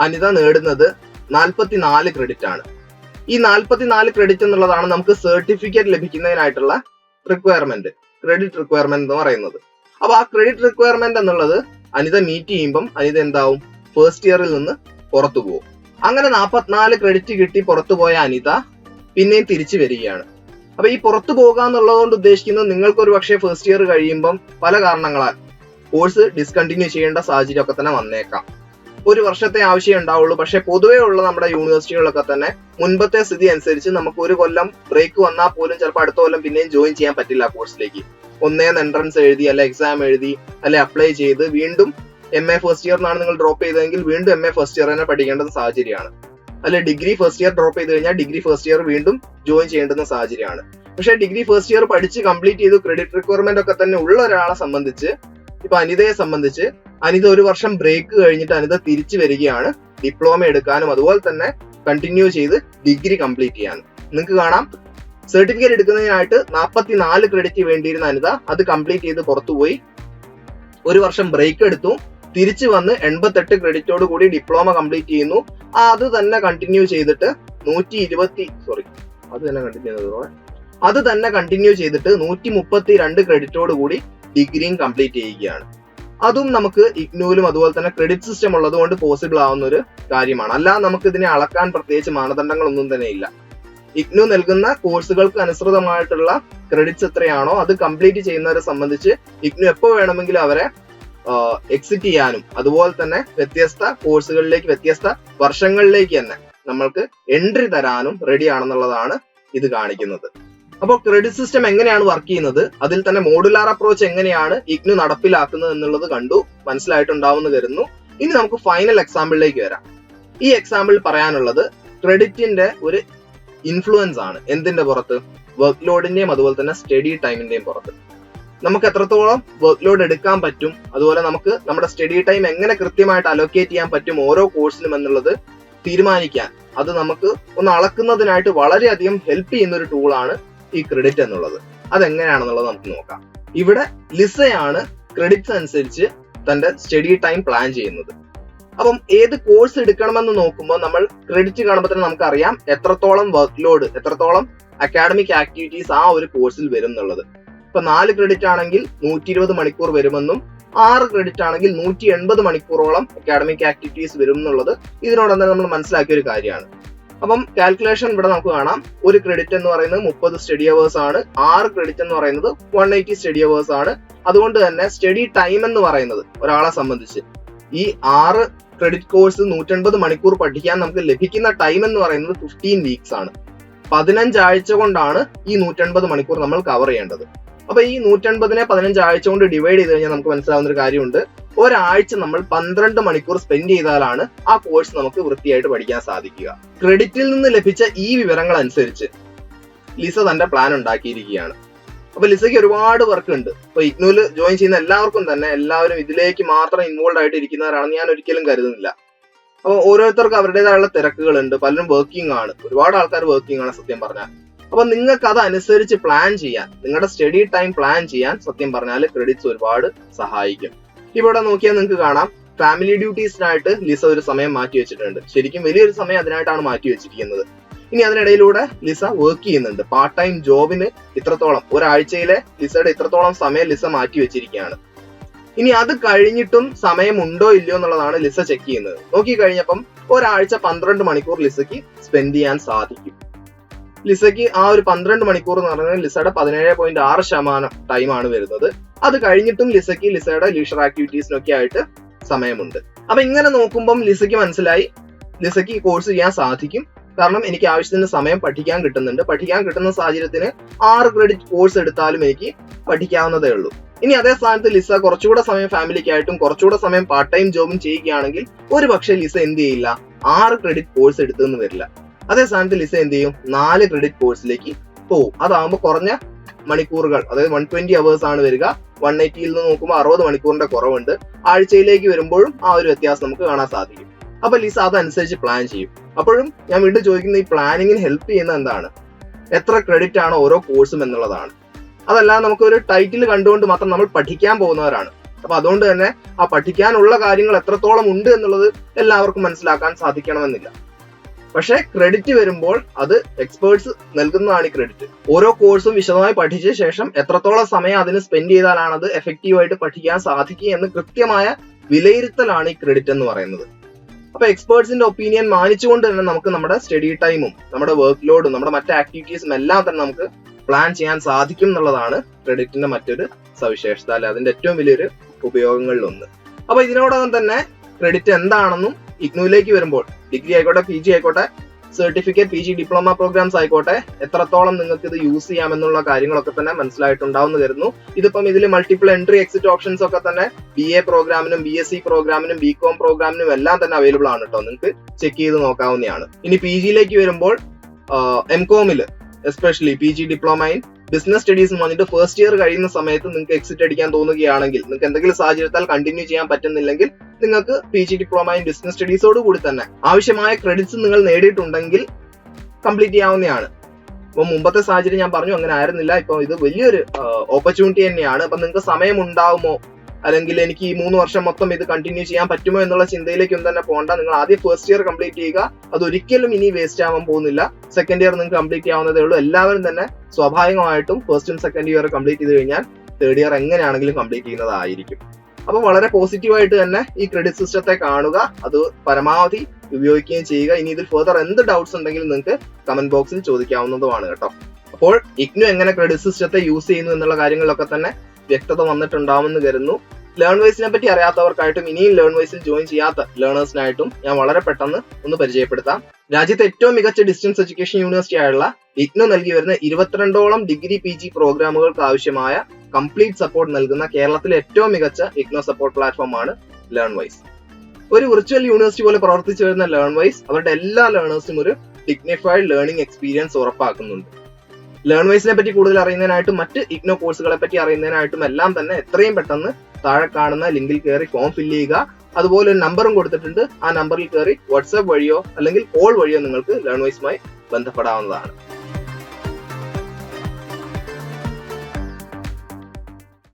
അനിത നേടുന്നത് നാൽപ്പത്തിനാല് ക്രെഡിറ്റ് ആണ്. ഈ നാൽപ്പത്തിനാല് ക്രെഡിറ്റ് എന്നുള്ളതാണ് നമുക്ക് സർട്ടിഫിക്കറ്റ് ലഭിക്കുന്നതിനായിട്ടുള്ള റിക്വയർമെന്റ് ക്രെഡിറ്റ് റിക്വയർമെന്റ് എന്ന് പറയുന്നത്. അപ്പൊ ആ ക്രെഡിറ്റ് റിക്വയർമെന്റ് എന്നുള്ളത് അനിത മീറ്റ് ചെയ്യുമ്പം അനിത എന്താവും? ഫസ്റ്റ് ഇയറിൽ നിന്ന് പുറത്തു പോകും. അങ്ങനെ നാൽപ്പത്തിനാല് ക്രെഡിറ്റ് കിട്ടി പുറത്തു പോയ അനിത പിന്നെയും തിരിച്ചു വരികയാണ്. അപ്പൊ ഈ പുറത്തു പോകുക കൊണ്ട് ഉദ്ദേശിക്കുന്നത് നിങ്ങൾക്ക് ഒരു പക്ഷേ ഫസ്റ്റ് ഇയർ കഴിയുമ്പം പല കാരണങ്ങളാൽ കോഴ്സ് ഡിസ്കണ്ടിന്യൂ ചെയ്യേണ്ട സാഹചര്യം ഒക്കെ തന്നെ വന്നേക്കാം. ഒരു വർഷത്തെ ആവശ്യം ഉണ്ടാവുള്ളൂ. പക്ഷെ പൊതുവേ ഉള്ള നമ്മുടെ യൂണിവേഴ്സിറ്റികളിലൊക്കെ തന്നെ മുൻപത്തെ സ്ഥിതി അനുസരിച്ച് നമുക്ക് ഒരു കൊല്ലം ബ്രേക്ക് വന്നാൽ പോലും ചിലപ്പോൾ അടുത്ത കൊല്ലം പിന്നെയും ജോയിൻ ചെയ്യാൻ പറ്റില്ല കോഴ്സിലേക്ക് ഒന്നേന്ന് എൻട്രൻസ് എഴുതി അല്ലെ എക്സാം എഴുതി അല്ലെ അപ്ലൈ ചെയ്ത് വീണ്ടും എം എ ഫസ്റ്റ് ഇയറിനാണ് നിങ്ങൾ ഡ്രോപ്പ് ചെയ്തതെങ്കിൽ വീണ്ടും എം എ ഫസ്റ്റ് ഇയർ തന്നെ പഠിക്കേണ്ട സാഹചര്യമാണ്. അല്ലെ ഡിഗ്രി ഫസ്റ്റ് ഇയർ ഡ്രോപ്പ് ചെയ്ത് കഴിഞ്ഞാൽ ഡിഗ്രി ഫസ്റ്റ് ഇയർ വീണ്ടും ജോയിൻ ചെയ്യേണ്ടുന്ന സാഹചര്യമാണ്. പക്ഷെ ഡിഗ്രി ഫസ്റ്റ് ഇയർ പഠിച്ച് കംപ്ലീറ്റ് ചെയ്തു ക്രെഡിറ്റ് റിക്വയർമെന്റ് ഒക്കെ തന്നെ ഉള്ള ഒരാളെ സംബന്ധിച്ച് ഇപ്പൊ അനിതയെ സംബന്ധിച്ച് അനിത ഒരു വർഷം ബ്രേക്ക് കഴിഞ്ഞിട്ട് അനിത തിരിച്ചു വരികയാണ്. ഡിപ്ലോമ എടുക്കാനും അതുപോലെ തന്നെ കണ്ടിന്യൂ ചെയ്ത് ഡിഗ്രി കംപ്ലീറ്റ് ചെയ്യാനും. നിങ്ങൾക്ക് കാണാം. സർട്ടിഫിക്കറ്റ് എടുക്കുന്നതിനായിട്ട് നാൽപ്പത്തിനാല് ക്രെഡിറ്റ് വേണ്ടിയിരുന്ന അനിത അത് കംപ്ലീറ്റ് ചെയ്ത് പുറത്തുപോയി. ഒരു വർഷം ബ്രേക്ക് എടുത്തു. തിരിച്ചു വന്ന് എൺപത്തെട്ട് ക്രെഡിറ്റോട് കൂടി ഡിപ്ലോമ കംപ്ലീറ്റ് ചെയ്യുന്നു. അത് തന്നെ കണ്ടിന്യൂ ചെയ്തിട്ട് നൂറ്റി ഇരുപത്തി സോറി അത് തന്നെ കണ്ടിന്യൂ ചെയ്തത് അത് തന്നെ കണ്ടിന്യൂ ചെയ്തിട്ട് നൂറ്റി മുപ്പത്തി രണ്ട് ക്രെഡിറ്റോട് കൂടി ഡിഗ്രിയും കംപ്ലീറ്റ് ചെയ്യുകയാണ്. അതും നമുക്ക് ഇഗ്നൂലും അതുപോലെ തന്നെ ക്രെഡിറ്റ് സിസ്റ്റം ഉള്ളത് കൊണ്ട് പോസിബിൾ ആവുന്ന ഒരു കാര്യമാണ്. അല്ലാതെ നമുക്ക് ഇതിനെ അളക്കാൻ പ്രത്യേകിച്ച് മാനദണ്ഡങ്ങളൊന്നും തന്നെ ഇല്ല. ഇഗ്നു നൽകുന്ന കോഴ്സുകൾക്ക് അനുസൃതമായിട്ടുള്ള ക്രെഡിറ്റ്സ് എത്രയാണോ അത് കംപ്ലീറ്റ് ചെയ്യുന്നവരെ സംബന്ധിച്ച് ഇഗ്നു എപ്പോൾ വേണമെങ്കിലും അവരെ എക്സിറ്റ് ചെയ്യാനും അതുപോലെ തന്നെ വ്യത്യസ്ത കോഴ്സുകളിലേക്ക് വ്യത്യസ്ത വർഷങ്ങളിലേക്ക് തന്നെ നമ്മൾക്ക് എൻട്രി തരാനും റെഡി ആണെന്നുള്ളതാണ് ഇത് കാണിക്കുന്നത്. അപ്പോൾ ക്രെഡിറ്റ് സിസ്റ്റം എങ്ങനെയാണ് വർക്ക് ചെയ്യുന്നത്? അതിൽ തന്നെ മോഡുലാർ അപ്രോച്ച് എങ്ങനെയാണ് ഇഗ്നു നടപ്പിലാക്കുന്നത് എന്നുള്ളത് കണ്ടു മനസ്സിലായിട്ടുണ്ടാവുമെന്ന് കരുതുന്നു. ഇനി നമുക്ക് ഫൈനൽ എക്സാമ്പിളിലേക്ക് വരാം. ഈ എക്സാമ്പിൾ പറയാനുള്ളത് ക്രെഡിറ്റിന്റെ ഒരു ഇൻഫ്ലുവൻസ് ആണ് എന്തിന്റെ പുറത്ത്? വർക്ക് ലോഡിന്റെയും അതുപോലെ തന്നെ സ്റ്റഡി ടൈമിന്റെയും പുറത്ത്. നമുക്ക് എത്രത്തോളം വർക്ക് ലോഡ് എടുക്കാൻ പറ്റും അതുപോലെ നമുക്ക് നമ്മുടെ സ്റ്റഡി ടൈം എങ്ങനെ കൃത്യമായിട്ട് അലോക്കേറ്റ് ചെയ്യാൻ പറ്റും ഓരോ കോഴ്സിനും എന്നുള്ളത് തീരുമാനിക്കാൻ. അത് നമുക്ക് ഒന്ന് അളക്കുന്നതിനായിട്ട് വളരെയധികം ഹെൽപ്പ് ചെയ്യുന്ന ഒരു ടൂളാണ് ഈ ക്രെഡിറ്റ് എന്നുള്ളത്. അതെങ്ങനെയാണെന്നുള്ളത് നമുക്ക് നോക്കാം. ഇവിടെ ലിസയാണ് ക്രെഡിറ്റ്സ് അനുസരിച്ച് തന്റെ സ്റ്റഡി ടൈം പ്ലാൻ ചെയ്യുന്നത്. അപ്പം ഏത് കോഴ്സ് എടുക്കണമെന്ന് നോക്കുമ്പോൾ നമ്മൾ ക്രെഡിറ്റ് കാണുമ്പോൾ തന്നെ നമുക്കറിയാം എത്രത്തോളം വർക്ക് ലോഡ് എത്രത്തോളം അക്കാഡമിക് ആക്ടിവിറ്റീസ് ആ ഒരു കോഴ്സിൽ വരും എന്നുള്ളത്. ഇപ്പൊ നാല് ക്രെഡിറ്റ് ആണെങ്കിൽ നൂറ്റി ഇരുപത് മണിക്കൂർ വരുമെന്നും ആറ് ക്രെഡിറ്റ് ആണെങ്കിൽ നൂറ്റി എൺപത് മണിക്കൂറോളം അക്കാഡമിക് ആക്ടിവിറ്റീസ് വരും എന്നുള്ളത് ഇതിനോടൊപ്പം തന്നെ നമ്മൾ മനസ്സിലാക്കിയ ഒരു കാര്യമാണ്. അപ്പം കാൽക്കുലേഷൻ ഇവിടെ നമുക്ക് കാണാം. ഒരു ക്രെഡിറ്റ് എന്ന് പറയുന്നത് മുപ്പത് സ്റ്റഡി അവേഴ്സ് ആണ്. ആറ് ക്രെഡിറ്റ് എന്ന് പറയുന്നത് വൺ എയ്റ്റി സ്റ്റഡി അവേഴ്സ് ആണ്. അതുകൊണ്ട് തന്നെ സ്റ്റഡി ടൈം എന്ന് പറയുന്നത് ഒരാളെ സംബന്ധിച്ച് ഈ ആറ് ക്രെഡിറ്റ് കോഴ്സ് നൂറ്റൻപത് മണിക്കൂർ പഠിക്കാൻ നമുക്ക് ലഭിക്കുന്ന ടൈം എന്ന് പറയുന്നത് ഫിഫ്റ്റീൻ വീക്സ് ആണ്. പതിനഞ്ചാഴ്ച കൊണ്ടാണ് ഈ നൂറ്റൻപത് മണിക്കൂർ നമ്മൾ കവർ ചെയ്യേണ്ടത്. അപ്പൊ ഈ നൂറ്റൻപതിനെ പതിനഞ്ച് ആഴ്ച കൊണ്ട് ഡിവൈഡ് ചെയ്ത് കഴിഞ്ഞാൽ നമുക്ക് മനസ്സിലാവുന്ന ഒരു കാര്യമുണ്ട്. ഒരാഴ്ച നമ്മൾ പന്ത്രണ്ട് മണിക്കൂർ സ്പെൻഡ് ചെയ്താലാണ് ആ കോഴ്സ് നമുക്ക് വൃത്തിയായിട്ട് പഠിക്കാൻ സാധിക്കുക. ക്രെഡിറ്റിൽ നിന്ന് ലഭിച്ച ഈ വിവരങ്ങൾ അനുസരിച്ച് ലിസ തന്റെ പ്ലാൻ ഉണ്ടാക്കിയിരിക്കുകയാണ്. അപ്പൊ ലിസയ്ക്ക് ഒരുപാട് വർക്ക് ഉണ്ട്. അപ്പൊ ഇഗ്നൂൽ ജോയിൻ ചെയ്യുന്ന എല്ലാവർക്കും തന്നെ എല്ലാവരും ഇതിലേക്ക് മാത്രം ഇൻവോൾവ് ആയിട്ട് ഇരിക്കുന്നവരാണെന്ന് ഞാൻ ഒരിക്കലും കരുതുന്നില്ല. അപ്പൊ ഓരോരുത്തർക്കും അവരുടേതായുള്ള തിരക്കുകളുണ്ട്. പലരും വർക്കിംഗ് ആണ്. ഒരുപാട് ആൾക്കാർ വർക്കിംഗ് ആണ് സത്യം പറഞ്ഞാൽ. അപ്പൊ നിങ്ങൾക്ക് അതനുസരിച്ച് പ്ലാൻ ചെയ്യാൻ നിങ്ങളുടെ സ്റ്റഡി ടൈം പ്ലാൻ ചെയ്യാൻ സത്യം പറഞ്ഞാൽ ക്രെഡിറ്റ്സ് ഒരുപാട് സഹായിക്കും. ഇവിടെ നോക്കിയാൽ നിങ്ങൾക്ക് കാണാം ഫാമിലി ഡ്യൂട്ടീസിനായിട്ട് ലിസ ഒരു സമയം മാറ്റി വെച്ചിട്ടുണ്ട്. ശരിക്കും വലിയൊരു സമയം അതിനായിട്ടാണ് മാറ്റി വെച്ചിരിക്കുന്നത്. ഇനി അതിനിടയിലൂടെ ലിസ വർക്ക് ചെയ്യുന്നുണ്ട്. പാർട്ട് ടൈം ജോബിന് ഇത്രത്തോളം ഒരാഴ്ചയിലെ ലിസയുടെ ഇത്രത്തോളം സമയം ലിസ മാറ്റി വെച്ചിരിക്കുകയാണ്. ഇനി അത് കഴിഞ്ഞിട്ടും സമയം ഉണ്ടോ ഇല്ലയോ എന്നുള്ളതാണ് ലിസ ചെക്ക് ചെയ്യുന്നത്. നോക്കി കഴിഞ്ഞപ്പം ഒരാഴ്ച പന്ത്രണ്ട് മണിക്കൂർ ലിസയ്ക്ക് സ്പെൻഡ് ചെയ്യാൻ സാധിക്കും. ലിസയ്ക്ക് ആ ഒരു പന്ത്രണ്ട് മണിക്കൂർ എന്ന് പറഞ്ഞാൽ ലിസയുടെ പതിനേഴ് പോയിന്റ് ആറ് ശതമാനം ടൈമാണ് വരുന്നത്. അത് കഴിഞ്ഞിട്ടും ലിസയ്ക്ക് ലിസയുടെ ലീഷർ ആക്ടിവിറ്റീസിനൊക്കെ ആയിട്ട് സമയമുണ്ട്. അപ്പൊ ഇങ്ങനെ നോക്കുമ്പം ലിസയ്ക്ക് മനസ്സിലായി ലിസയ്ക്ക് ഈ കോഴ്സ് ചെയ്യാൻ സാധിക്കും. കാരണം എനിക്ക് ആവശ്യത്തിന് സമയം പഠിക്കാൻ കിട്ടുന്നുണ്ട്. പഠിക്കാൻ കിട്ടുന്ന സാഹചര്യത്തിന് ആറ് ക്രെഡിറ്റ് കോഴ്സ് എടുത്താലും എനിക്ക് പഠിക്കാവുന്നതേ ഉള്ളൂ. ഇനി അതേ സ്ഥാനത്ത് ലിസ കുറച്ചുകൂടെ സമയം ഫാമിലിക്കായിട്ടും കുറച്ചുകൂടെ സമയം പാർട്ട് ടൈം ജോബും ചെയ്യുകയാണെങ്കിൽ ഒരു പക്ഷേ ലിസ എന്ത് ചെയ്യില്ല? ആറ് ക്രെഡിറ്റ് കോഴ്സ് എടുത്തെന്ന് വരില്ല. അതേ സ്ഥാനത്ത് ലിസ എന്ത് ചെയ്യും? നാല് ക്രെഡിറ്റ് കോഴ്സിലേക്ക് പോകും. അതാകുമ്പോൾ കുറഞ്ഞ മണിക്കൂറുകൾ അതായത് വൺ ട്വന്റി അവേഴ്സ് ആണ് വരിക. വൺ എയ്റ്റിയിൽ നിന്ന് നോക്കുമ്പോൾ അറുപത് മണിക്കൂറിന്റെ കുറവുണ്ട്. ആഴ്ചയിലേക്ക് വരുമ്പോഴും ആ ഒരു വ്യത്യാസം നമുക്ക് കാണാൻ സാധിക്കും. അപ്പൊ ലിസ അതനുസരിച്ച് പ്ലാൻ ചെയ്യും. അപ്പോഴും ഞാൻ വീണ്ടും ചോദിക്കുന്ന ഈ പ്ലാനിങ്ങിന് ഹെൽപ്പ് ചെയ്യുന്ന എന്താണ്? എത്ര ക്രെഡിറ്റ് ആണ് ഓരോ കോഴ്സും എന്നുള്ളതാണ്. അതല്ല നമുക്ക് ഒരു ടൈറ്റിൽ കണ്ടുകൊണ്ട് മാത്രം നമ്മൾ പഠിക്കാൻ പോകുന്നവരാണ്. അപ്പൊ അതുകൊണ്ട് തന്നെ ആ പഠിക്കാനുള്ള കാര്യങ്ങൾ എത്രത്തോളം ഉണ്ട് എന്നുള്ളത് എല്ലാവർക്കും മനസ്സിലാക്കാൻ സാധിക്കണമെന്നില്ല. പക്ഷേ ക്രെഡിറ്റ് വരുമ്പോൾ അത് എക്സ്പേർട്സ് നൽകുന്നതാണ് ക്രെഡിറ്റ് ഓരോ കോഴ്സും വിശദമായി പഠിച്ച ശേഷം എത്രത്തോളം സമയം അതിന് സ്പെൻഡ് ചെയ്താലാണ് അത് എഫക്റ്റീവായിട്ട് പഠിക്കാൻ സാധിക്കുക എന്ന് കൃത്യമായ വിലയിരുത്തലാണ് ഈ ക്രെഡിറ്റ് എന്ന് പറയുന്നത്. അപ്പൊ എക്സ്പേർട്സിന്റെ ഒപ്പീനിയൻ മാനിച്ചുകൊണ്ട് തന്നെ നമുക്ക് നമ്മുടെ സ്റ്റഡി ടൈമും നമ്മുടെ വർക്ക് ലോഡും നമ്മുടെ മറ്റ് ആക്ടിവിറ്റീസും എല്ലാം തന്നെ നമുക്ക് പ്ലാൻ ചെയ്യാൻ സാധിക്കും എന്നുള്ളതാണ് ക്രെഡിറ്റിന്റെ മറ്റൊരു സവിശേഷത അല്ലെ? അതിന്റെ ഏറ്റവും വലിയൊരു ഉപയോഗങ്ങളിൽ ഒന്ന് അപ്പൊ ഇതിനോടകം തന്നെ ക്രെഡിറ്റ് എന്താണെന്നും ഇഗ്നുവിലേക്ക് വരുമ്പോൾ ഡിഗ്രി ആയിക്കോട്ടെ പി ജി ആയിക്കോട്ടെ certificate P G diploma programmes ആയിക്കോട്ടെ എത്രത്തോളം നിങ്ങൾക്ക് ഇത് യൂസ് ചെയ്യാമെന്നുള്ള കാര്യങ്ങളൊക്കെ തന്നെ മനസ്സിലായിട്ടുണ്ടാവുന്നു കരുതുന്നു. ഇതിപ്പം ഇതിൽ മൾട്ടിപ്പിൾ എൻട്രി എക്സിറ്റ് ഓപ്ഷൻസ് ഒക്കെ തന്നെ ബി എ പ്രോഗ്രാമിനും ബി എസ് സി പ്രോഗ്രാമിനും ബി കോം പ്രോഗ്രാമിനും എല്ലാം തന്നെ അവൈലബിൾ ആണ് കേട്ടോ നിങ്ങൾക്ക് ചെക്ക് ചെയ്ത് നോക്കാവുന്നതാണ്. ഇനി പി ജിയിലേക്ക് വരുമ്പോൾ M കോമിൽ especially P G diploma in business studies വന്നിട്ട് ഫസ്റ്റ് ഇയർ കഴിയുന്ന സമയത്ത് നിങ്ങൾക്ക് എക്സിറ്റ് അടിക്കാൻ തോന്നുകയാണെങ്കിൽ നിങ്ങൾക്ക് എന്തെങ്കിലും സാഹചര്യത്താൽ കണ്ടിന്യൂ ചെയ്യാൻ പറ്റുന്നില്ലെങ്കിൽ നിങ്ങൾക്ക് P G diploma in business സ്റ്റഡീസോട് കൂടി തന്നെ ആവശ്യമായ ക്രെഡിറ്റ്സ് നിങ്ങൾ നേടിയിട്ടുണ്ടെങ്കിൽ കംപ്ലീറ്റ് ചെയ്യാവുന്നതാണ്. അപ്പൊ മുമ്പത്തെ സാഹചര്യം ഞാൻ പറഞ്ഞു അങ്ങനെ ആയിരുന്നില്ല. ഇപ്പൊ ഇത് വലിയൊരു ഓപ്പർച്യൂണിറ്റി തന്നെയാണ്. അപ്പൊ നിങ്ങൾക്ക് സമയം ഉണ്ടാവുമോ? അല്ലെങ്കിൽ എനിക്ക് ഈ മൂന്ന് വർഷം മൊത്തം ഇത് കണ്ടിന്യൂ ചെയ്യാൻ പറ്റുമോ എന്നുള്ള ചിന്തയിലേക്കൊന്നും തന്നെ പോകണ്ട. നിങ്ങൾ ആദ്യം ഫസ്റ്റ് ഇയർ കംപ്ലീറ്റ് ചെയ്യുക. അത് ഒരിക്കലും ഇനി വേസ്റ്റ് ആവാൻ പോകുന്നില്ല. സെക്കൻഡ് ഇയർ നിങ്ങൾക്ക് കംപ്ലീറ്റ് ചെയ്യാവുന്നതേ ഉള്ളൂ. എല്ലാവരും തന്നെ സ്വാഭാവികമായിട്ടും ഫസ്റ്റും സെക്കൻഡ് ഇയർ കംപ്ലീറ്റ് ചെയ്ത് കഴിഞ്ഞാൽ തേർഡ് ഇയർ എങ്ങനെയാണെങ്കിലും കംപ്ലീറ്റ് ചെയ്യുന്നതായിരിക്കും. അപ്പൊ വളരെ പോസിറ്റീവായിട്ട് തന്നെ ഈ ക്രെഡിറ്റ് സിസ്റ്റത്തെ കാണുക. അത് പരമാവധി ഉപയോഗിക്കുകയും ചെയ്യുക. ഇനി ഇതിൽ ഫെർദർ എന്ത് ഡൗട്ട്സ് ഉണ്ടെങ്കിലും നിങ്ങൾക്ക് കമന്റ് ബോക്സിൽ ചോദിക്കാവുന്നതുമാണ് കേട്ടോ. അപ്പോൾ ഇഗ്നു എങ്ങനെ ക്രെഡിറ്റ് സിസ്റ്റത്തെ യൂസ് ചെയ്യുന്നു എന്നുള്ള കാര്യങ്ങളിലൊക്കെ തന്നെ വ്യക്തത വന്നിട്ടുണ്ടാവുമെന്ന് കരുതുന്നു. ലേൺ വൈസിനെ പറ്റി അറിയാത്തവർക്കായിട്ടും ഇനിയും ലേൺ വൈസിൽ ജോയിൻ ചെയ്യാത്ത ലേണേഴ്സിനായിട്ടും ഞാൻ വളരെ പെട്ടെന്ന് ഒന്ന് പരിചയപ്പെടുത്താം. രാജ്യത്തെ ഏറ്റവും മികച്ച ഡിസ്റ്റൻസ് എഡ്യൂക്കേഷൻ യൂണിവേഴ്സിറ്റി ആയുള്ള ഇഗ്നോ നൽകി വരുന്ന ഇരുപത്തിരണ്ടോളം ഡിഗ്രി പി ജി പ്രോഗ്രാമുകൾക്ക് ആവശ്യമായ കംപ്ലീറ്റ് സപ്പോർട്ട് നൽകുന്ന കേരളത്തിലെ ഏറ്റവും മികച്ച ഇഗ്നോ സപ്പോർട്ട് പ്ലാറ്റ്ഫോം ആണ് ലേൺ വൈസ് ഒരു വിർച്വൽ യൂണിവേഴ്സിറ്റി പോലെ പ്രവർത്തിച്ചു വരുന്ന ലേൺ വൈസ് അവരുടെ എല്ലാ ലേണേഴ്സിനും ഒരു ഡിഗ്നിഫൈഡ് ലേണിംഗ് എക്സ്പീരിയൻസ് ഉറപ്പാക്കുന്നുണ്ട്. ലേൺ വൈസിനെ പറ്റി കൂടുതൽ അറിയുന്നതിനായിട്ടും മറ്റ് ഇഗ്നോ കോഴ്സുകളെ പറ്റി അറിയുന്നതിനായിട്ടും എല്ലാം തന്നെ എത്രയും പെട്ടെന്ന് താഴെ കാണുന്ന ലിങ്കിൽ കയറി ഫോം ഫില്ല് ചെയ്യുക. അതുപോലെ ഒരു നമ്പറും കൊടുത്തിട്ടുണ്ട്. ആ നമ്പറിൽ കയറി വാട്സാപ്പ് വഴിയോ അല്ലെങ്കിൽ കോൾ വഴിയോ നിങ്ങൾക്ക് ലേൺ വൈസുമായി ബന്ധപ്പെടാവുന്നതാണ്.